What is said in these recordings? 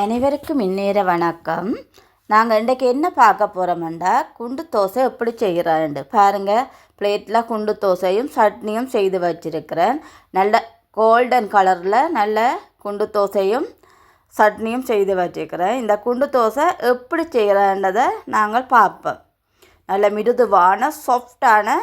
அனைவருக்கும் இந்நேர வணக்கம். நாங்கள் இன்றைக்கு என்ன பார்க்க போகிறோம்டா குண்டு தோசை எப்படி செய்கிறான்ண்டு பாருங்கள் பிளேட்டில் குண்டு தோசையும் சட்னியும் செய்து வச்சுருக்கிறேன். நல்ல கோல்டன் கலரில் நல்ல குண்டு தோசையும் சட்னியும் செய்து வச்சுருக்கிறேன். இந்த குண்டு தோசை எப்படி செய்கிறான்றதை நாங்கள் பார்ப்போம். நல்ல மிருதுவான சாஃப்டான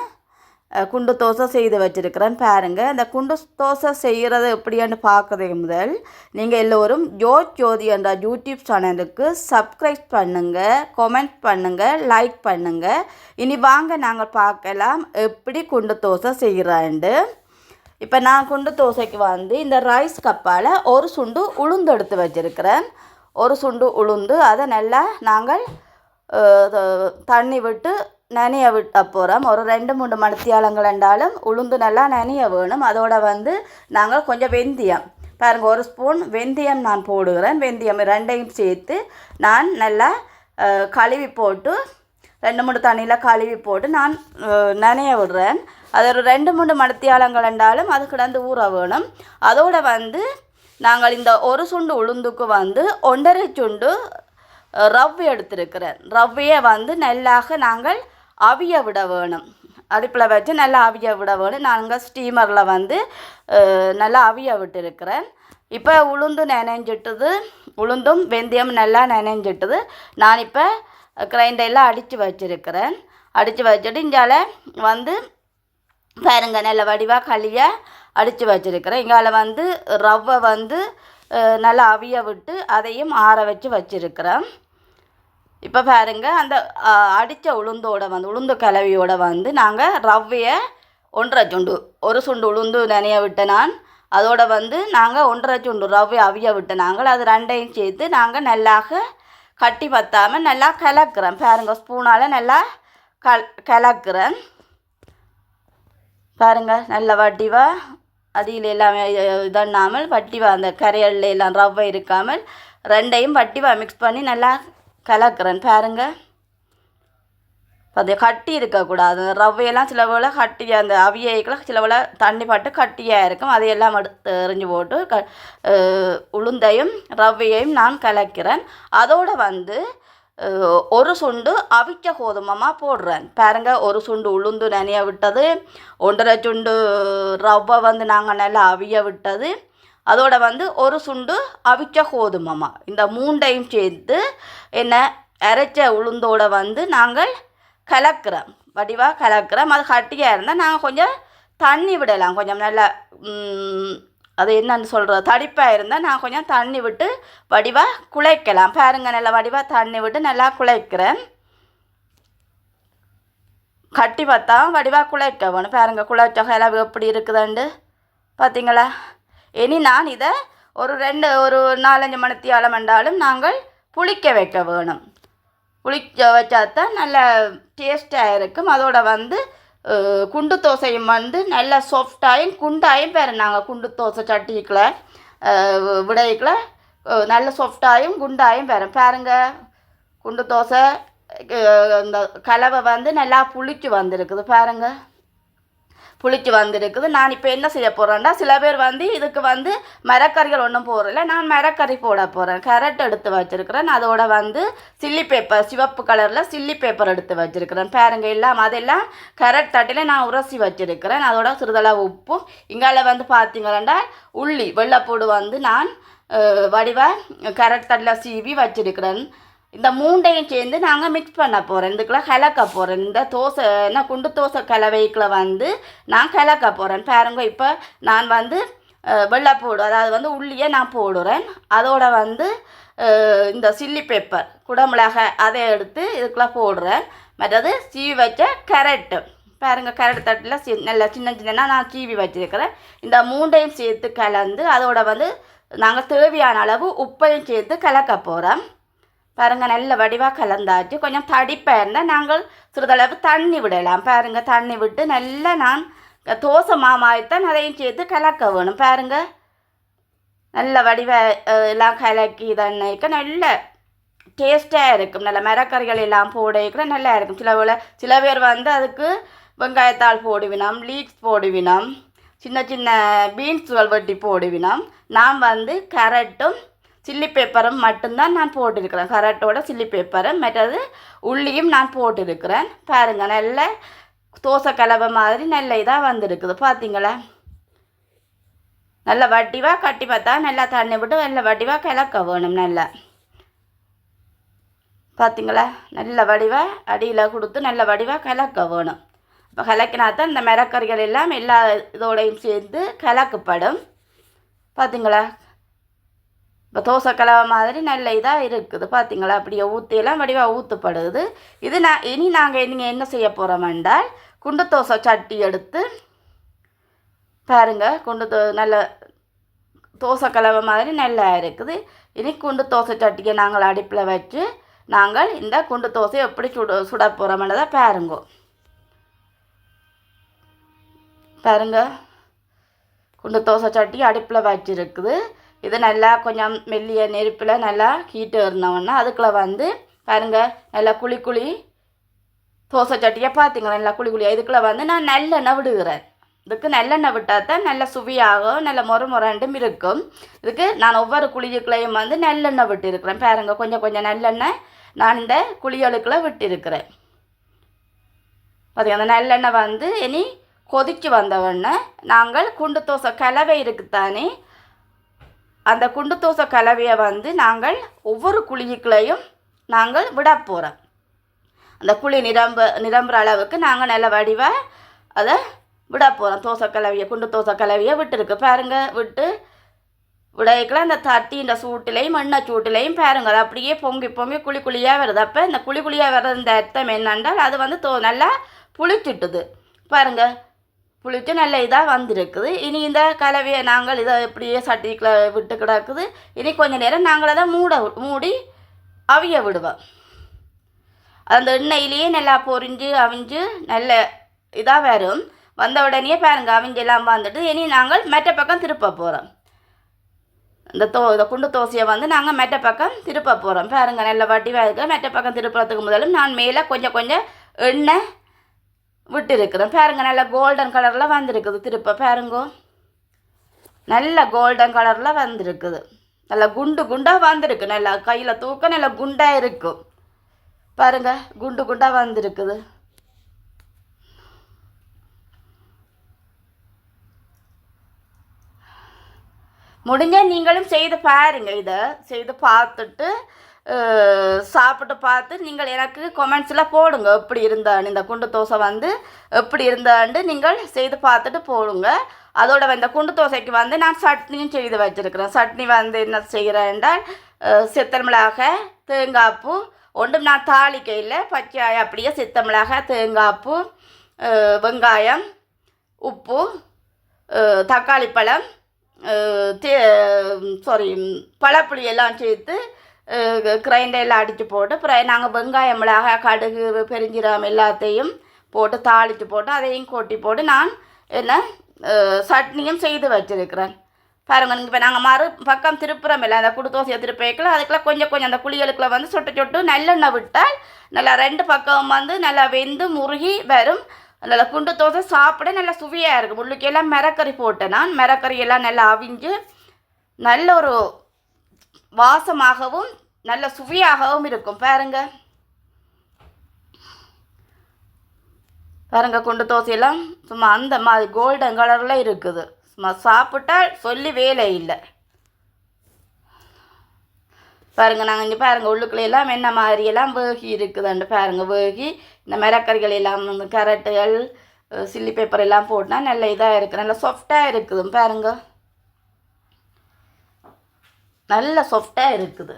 குண்டு தோசை செய்து வச்சுருக்கிறேன் பாருங்கள் இந்த குண்டு தோசை செய்கிறது எப்படின்னு பார்க்குறது முதல் நீங்கள் எல்லோரும் ஜோத் ஜோதி என்ற யூடியூப் சேனலுக்கு சப்ஸ்கிரைப் பண்ணுங்கள் கமெண்ட் பண்ணுங்கள் லைக் பண்ணுங்கள் இனி வாங்க நாங்கள் பார்க்கலாம் எப்படி குண்டு தோசை செய்கிறாண்டு இப்போ நான் குண்டு தோசைக்கு வந்து இந்த ரைஸ் கப்பால் ஒரு சுண்டு உளுந்து எடுத்து வச்சுருக்கிறேன். ஒரு சுண்டு உளுந்து அதை நல்லா நாங்கள் தண்ணி விட்டு நனைய விட்ட போகிறோம் ஒரு ரெண்டு மூணு மணித்தியாலங்கள் என்றாலும் உளுந்து நல்லா நனைய வேணும். அதோட வந்து நாங்கள் கொஞ்சம் வெந்தயம். பாருங்கள் ஒரு ஸ்பூன் வெந்தயம் நான் போடுகிறேன். வெந்தயம் ரெண்டையும் சேர்த்து நான் நல்லா கழுவி போட்டு ரெண்டு மூணு தண்ணியில் கழுவி போட்டு நான் நனைய விடுறேன். அது ஒரு ரெண்டு மூணு மணித்தியாலங்கள் என்றாலும் அது கிடந்து ஊற வேணும். அதோடு வந்து நாங்கள் இந்த ஒரு சுண்டு உளுந்துக்கு வந்து ஒன்றரை சுண்டு அஹ், ரவ்வை எடுத்திருக்கிறேன். ரவ்வையை வந்து நல்லாக நாங்கள் அவிய விட வேணும். அடுப்பில் வச்சு நல்லா அவிய விட வேணும். நாங்கள் ஸ்டீமரில் வந்து நல்லா அவிய விட்டுருக்கிறேன். இப்போ உளுந்து நனைஞ்சிட்டுது. உளுந்தும் வெந்தயம் நல்லா நனைஞ்சிட்டுது. நான் இப்போ கிரைண்டரில் அடித்து வச்சிருக்கிறேன். அடித்து வச்சுட்டு இங்கால வந்து பாருங்க நல்ல வடிவாக களிய அடித்து வச்சுருக்கிறேன். இங்கால வந்து ரவ்வை வந்து நல்லா அவிய விட்டு அதையும் ஆற வச்சு வச்சுருக்கிறேன். இப்போ பாருங்க அந்த அடித்த உளுந்தோட வந்து உளுந்து கலவியோட வந்து நாங்கள் ரவ்வையை ஒன்றரை சுண்டு ஒரு சுண்டு உளுந்து நினைய விட்ட நான் அதோட வந்து நாங்கள் ஒன்றரை சுண்டு ரவ்வை அவிய விட்ட நாங்கள் அது ரெண்டையும் சேர்த்து நாங்கள் நல்லாக கட்டி பத்தாமல் நல்லா கலக்கிறேன். பாருங்க ஸ்பூனால் நல்லா கல் கலக்கிறேன். பாருங்க நல்ல வட்டிவா அதில் எல்லாமே இதண்ணாமல் வட்டிவா அந்த கரையல்ல எல்லாம் ரவ்வை இருக்காமல் ரெண்டையும் வட்டிவா மிக்ஸ் பண்ணி நல்லா கலக்கிறேன். பாருங்க. அது கட்டி இருக்கக்கூடாது அந்த ரவ்வையெல்லாம் சில வேளை கட்டி அந்த அவியைக்கெல்லாம் சில வேளை தண்ணி பட்டு கட்டியாக இருக்கும். அதையெல்லாம் எடுத்து எறிஞ்சு போட்டு க உளுந்தையும் ரவ்வையையும் நான் கலக்கிறேன். அதோடு வந்து ஒரு சுண்டு அவிச்ச கோதுமமாக போடுறேன். பாருங்க ஒரு சுண்டு உளுந்து நனைய விட்டது. ஒன்றரை சுண்டு ரவ்வை வந்து நாங்கள் நல்லா அவிய விட்டது. அதோட வந்து ஒரு சுண்டு அவிச்ச கோதுமமா இந்த மூண்டையும் சேர்த்து என்ன அரைச்ச உளுந்தோட வந்து நாங்கள் கலக்கிறோம். வடிவாக கலக்கிறோம். அது கட்டியாக இருந்தால் நாங்கள் கொஞ்சம் தண்ணி விடலாம். கொஞ்சம் நல்லா அது என்னன்னு சொல்கிறது தடிப்பாக இருந்தால் நான் கொஞ்சம் தண்ணி விட்டு வடிவாக குழைக்கலாம். பாருங்கள் நல்லா வடிவாக தண்ணி விட்டு நல்லா குழைக்கிறேன். கட்டி பார்த்தா வடிவாக குழைக்க வேணும். பாருங்க குழைச்ச எப்படி இருக்குதுண்டு. பார்த்தீங்களா இனி நான் இதை ஒரு ரெண்டு ஒரு நாலஞ்சு மணித்தியாலம் என்றாலும் நாங்கள் புளிக்க வைக்க வேணும். புளிக்க வச்சாதான் நல்ல டேஸ்ட்டாக இருக்கும். அதோட வந்து குண்டு தோசையும் வந்து நல்ல சாஃப்டாயும் குண்டாயும் பேர் நாங்கள் குண்டு தோசை சட்டிக்குள்ள விடைக்குள்ள நல்ல சாஃப்டாயும் குண்டாயும் பேரும் பாருங்க குண்டு தோசை இந்த கலவை வந்து நல்லா புளிச்சு வந்திருக்குது. பாருங்கள் புளிச்சு வந்திருக்குது. நான் இப்போ என்ன செய்ய போகிறேன்னா சில பேர் வந்து இதுக்கு வந்து மரக்கறிகள் ஒன்றும் போகிறதில்ல நான் மரக்கறி போட போகிறேன் கேரட் எடுத்து வச்சுருக்கிறேன். அதோட வந்து சில்லி பேப்பர் சிவப்பு கலரில் சில்லி பேப்பர் எடுத்து வச்சுருக்கிறேன். பாருங்க எல்லாம் அதெல்லாம் கேரட் தட்டில் நான் உரசி வச்சுருக்கிறேன். அதோட சிறிதளவு உப்பும் இங்கால வந்து பார்த்தீங்கன்னா உள்ளி வெள்ளைப்பூடு வந்து நான் வடிவாக கேரட் தட்டில் சீவி வச்சிருக்கிறேன். இந்த மூண்டையும் சேர்ந்து நாங்கள் மிக்ஸ் பண்ண போகிறோம் இதுக்குள்ள கலக்க போகிறேன் இந்த தோசை என்ன குண்டு தோசை கலவைக்குள்ள வந்து நான் கலக்க போகிறேன் பாருங்க இப்போ நான் வந்து வெள்ளை போடு அதாவது வந்து உள்ளியை நான் போடுறேன். அதோட வந்து இந்த சில்லி பேப்பர் குடமிளகாய் அதை எடுத்து இதுக்குள்ள போடுறேன். மற்றது சீவி வச்ச கேரட்டு பாருங்கள் கேரட் தட்டில் சி நல்லா சின்ன சின்னனா நான் சீவி வச்சுருக்கிறேன். இந்த மூண்டையும் சேர்த்து கலந்து அதோட வந்து நாங்கள் தேவையான அளவு உப்பையும் சேர்த்து கலக்க போகிறோம் பாருங்க நல்ல வடிவாக கலந்தாச்சு. கொஞ்சம் தடிப்பாக இருந்தால் நாங்கள் சிறிதளவு தண்ணி விடலாம். பாருங்கள் தண்ணி விட்டு நல்லா நான் தோசை மாமாய்த்தான் அதையும் சேர்த்து கலக்க வேணும். பாருங்கள் நல்ல வடிவ எல்லாம் கலக்கி தண்ணிக்க நல்ல டேஸ்ட்டாக இருக்கும். நல்ல மரக்கறிகள் எல்லாம் போடக்கூட நல்லா இருக்கும். சில சில பேர் வந்து அதுக்கு வெங்காயத்தாள் போடுவினோம் லீக்ஸ் போடுவினோம் சின்ன சின்ன பீன்ஸுகள் வெட்டி போடுவினோம். நாம் வந்து கேரட்டும் சில்லி பேப்பரும் மட்டும்தான் நான் போட்டிருக்கிறேன். கரட்டோட சில்லி பேப்பரும் மற்றது உள்ளியும் நான் போட்டிருக்கிறேன். பாருங்கள் நல்ல தோசை கலவை மாதிரி நல்ல இதாக வந்திருக்குது. பார்த்தீங்களா நல்ல வட்டிவாக கட்டி பார்த்தா நல்லா தண்ணி விட்டு நல்ல வடிவாக கிளக்க வேணும் நல்லா. பார்த்தீங்களா நல்ல வடிவாக அடியில் கொடுத்து நல்ல வடிவாக கலக்க வேணும். இப்போ கலக்கினா தான் இந்த மிரக்கறிகள் எல்லாம் எல்லா இதோடையும் சேர்ந்து கலக்கப்படும். பார்த்தீங்களா இப்போ தோசை கலவை மாதிரி நல்ல இதாக இருக்குது பார்த்தீங்களா அப்படியே ஊற்றியெல்லாம் வடிவாக ஊற்றப்படுது இது நான் இனி நாங்கள் நீங்கள் என்ன செய்ய போகிறோம் என்றால் குண்டு தோசை சட்டி எடுத்து பாருங்கள் குண்டு தோ நல்ல தோசை கலவை மாதிரி நல்லா இருக்குது. இனி குண்டு தோசை சட்டியை நாங்கள் அடுப்பில் வச்சு நாங்கள் இந்த குண்டு தோசையை எப்படி சுட சுட போகிறோம்ன்றதை பாருங்க. பாருங்க குண்டு தோசை சட்டி அடுப்பில் வச்சுருக்குது. இது நல்லா கொஞ்சம் மெல்லிய நெருப்பில் நல்லா ஹீட்டு இருந்தோன்னா அதுக்குள்ளே வந்து பாருங்க நல்லா குழி குழி தோசை சட்டியை பார்த்தீங்களா நல்லா குழி குழியாக இதுக்குள்ளே வந்து நான் நல்லெண்ணெய் விடுகிறேன். இதுக்கு நல்லெண்ணெய் விட்டால் தான் நல்ல சுவையாகும் நல்ல முறை முரண்டும் இருக்கும். இதுக்கு நான் ஒவ்வொரு குழிக்குள்ளேயும் வந்து நல்லெண்ணெய் விட்டுருக்கிறேன். பாருங்க கொஞ்சம் கொஞ்சம் நல்லெண்ணெய் நான் இந்த குழியலுக்குள்ளே விட்டிருக்கிறேன். பார்த்தீங்க அந்த நல்லெண்ணெய் வந்து இனி கொதிச்சு வந்தவொடனே நாங்கள் குண்டு தோசை கலவை இருக்குத்தானே அந்த குண்டு தோசை கலவையை வந்து நாங்கள் ஒவ்வொரு குழிக்குள்ளேயும் நாங்கள் விட போகிறோம் அந்த குழி நிரம்ப நிரம்புற அளவுக்கு நாங்கள் நல்ல வடிவாக அதை விட போகிறோம் தோசை கலவையை குண்டு தோசை கலவையை விட்டுருக்கு. பாருங்கள் விட்டு விடையக்கில் அந்த தட்டின்ற சூட்டிலையும் எண்ணெய் சூட்டிலையும் பாருங்க. அது அப்படியே பொங்கி பொங்கி குழி குழியாக வருது. அப்போ இந்த குழி குழியாக வர்றது இந்த அர்த்தம் என்னென்றால் அது வந்து தோ நல்லா புளிச்சிட்டுது. பாருங்கள் புளிச்சு நல்ல இதாக வந்திருக்குது. இனி இந்த கலவையை நாங்கள் இதை இப்படியே சட்டிக்குள்ள விட்டு கிடக்குது. இனி கொஞ்ச நேரம் நாங்கள் அதை மூட மூடி அவிய விடுவோம். அந்த எண்ணெயிலேயே நல்லா பொரிஞ்சு அவிஞ்சு நல்ல இதாக வரும். வந்த உடனே பாருங்கள் அவிஞ்செல்லாம் வந்துட்டு இனி நாங்கள் மெட்ட பக்கம் திருப்ப போகிறோம் இந்த தோ இந்த குண்டு தோசையை வந்து நாங்கள் மெட்ட பக்கம் திருப்ப போகிறோம் பாருங்கள் நல்ல வட்டி இருக்கு. மெட்ட பக்கம் திருப்புறதுக்கு முதலும் நான் மேலே கொஞ்சம் கொஞ்சம் எண்ணெய் விட்டு பாருங்கள் நல்லா கோல்டன் கலரில் வந்திருக்குது. திருப்ப பாருங்கோ. நல்ல கோல்டன் கலரில் வந்திருக்குது. நல்லா குண்டு குண்டாக வந்திருக்கு. நல்லா கையில் தூக்க நல்லா குண்டாக இருக்கும் பாருங்க குண்டு குண்டாக வந்திருக்குது. முடிஞ்ச நீங்களும் செய்து பாருங்க இதை. செய்து பார்த்துட்டு சாப்பிட்டு பார்த்து நீங்கள் எனக்கு கொமெண்ட்ஸில் போடுங்க. எப்படி இருந்தான்னு இந்த குண்டு தோசை வந்து? எப்படி இருந்தான்னு நீங்கள் செய்து பார்த்துட்டு போடுங்க. அதோட இந்த குண்டு தோசைக்கு வந்து நான் சட்னியும் செய்து வச்சுருக்கிறேன். சட்னி வந்து என்ன செய்கிறேன் என்றால் அஹ், சித்தல் மிளகாய் தேங்காய்ப்பூ ஒன்றும் நான் தாளிக்கையில் பச்சையாய் அப்படியே சித்த மிளகாய் தேங்காய்ப்பூ வெங்காயம் உப்பு தக்காளி பழம் தே சாரி பழப்புளி எல்லாம் சேர்த்து கிரைண்டரில் அடித்து போட்டு அப்புறம் நாங்கள் வெங்காயம் மிளகாய் கடுகு பெருஞ்சீரகம் எல்லாத்தையும் போட்டு தாளித்து போட்டு அதையும் கொட்டி போட்டு நான் என்ன சட்னியும் செய்து வச்சிருக்கிறேன் பாருங்கள் இப்போ நாங்கள் மறு பக்கம் திருப்புறம் இல்லை அந்த குடு தோசையை திருப்பிக்கல அதுக்குள்ள கொஞ்சம் கொஞ்சம் அந்த குளியலுக்குள்ள வந்து சொட்டு சொட்டு நல்லெண்ணெய் விட்டால் நல்லா ரெண்டு பக்கம் வந்து நல்லா வெந்து முருகி வரும் நல்லா குண்டு தோசை சாப்பிட நல்லா சுவையாக இருக்கும் உள்ளுக்கெல்லாம் மிரக்கறி போட்டேன் நான் மிரக்கறி எல்லாம் நல்லா அவிஞ்சு நல்ல ஒரு வாசமாகவும் நல்ல சுவையாகவும் இருக்கும். பாருங்க. பாருங்க குண்டு தோசையெல்லாம் சும்மா அந்த மாதிரி கோல்டன் கலரில் இருக்குது. சும்மா சாப்பிட்டா சொல்லி வேலை இல்லை. பாருங்க நாங்கள் இங்கே பாருங்க உள்ளுக்குள்ள எல்லாம் என்ன மாதிரியெல்லாம் வேகி இருக்குதுண்டு பாருங்க வேகி. இந்த மிரக்கறிகள் எல்லாம் இந்த கேரட்டுகள் சில்லி பேப்பர் எல்லாம் போட்டால் நல்ல இதாக இருக்குது நல்லா சாஃப்டாக இருக்குது பாருங்கள் நல்ல சாஃப்டாக இருக்குது.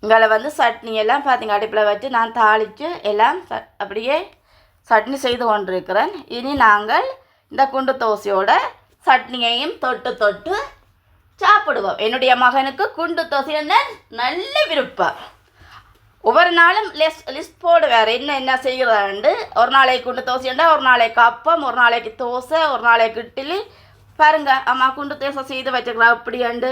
இங்கே வந்து சட்னி எல்லாம் பார்த்திங்க அடுப்பில் வச்சு நான் தாளித்து எல்லாம் ச- அப்படியே சட்னி செய்து கொண்டிருக்கிறேன். இனி நாங்கள் இந்த குண்டு தோசையோட சட்னியையும் தொட்டு தொட்டு சாப்பிடுவோம். என்னுடைய மகனுக்கு குண்டு தோசைன்னு நல்ல விருப்பம். ஒவ்வொரு நாளும் லிஸ்ட் லிஸ்ட் போடுவார் என்ன என்ன செய்கிறாண்டு ஒரு நாளைக்கு குண்டு தோசைண்டா ஒரு நாளைக்கு அப்பம் ஒரு நாளைக்கு தோசை ஒரு நாளைக்கு இட்லி பாருங்க அம்மா குண்டு தோசை செய்து வச்சுக்கலாம் அப்படியாண்டு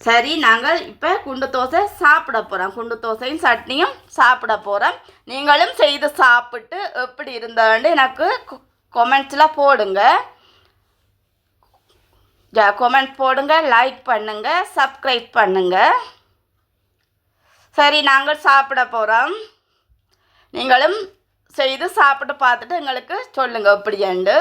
சரி நாங்கள் இப்போ குண்டு தோசை சாப்பிட போகிறோம் குண்டு தோசையும் சட்னியும் சாப்பிட போகிறோம் நீங்களும் செய்து சாப்பிட்டு எப்படி இருந்தாண்டு எனக்கு கொமெண்ட்ஸில் போடுங்க. கொமெண்ட் போடுங்க லைக் பண்ணுங்க சப்ஸ்கிரைப் பண்ணுங்க. சரி நாங்கள் சாப்பிட போகிறோம் நீங்களும் செய்து சாப்பிட்டு பார்த்துட்டு எங்களுக்கு சொல்லுங்கள் எப்படியாண்டு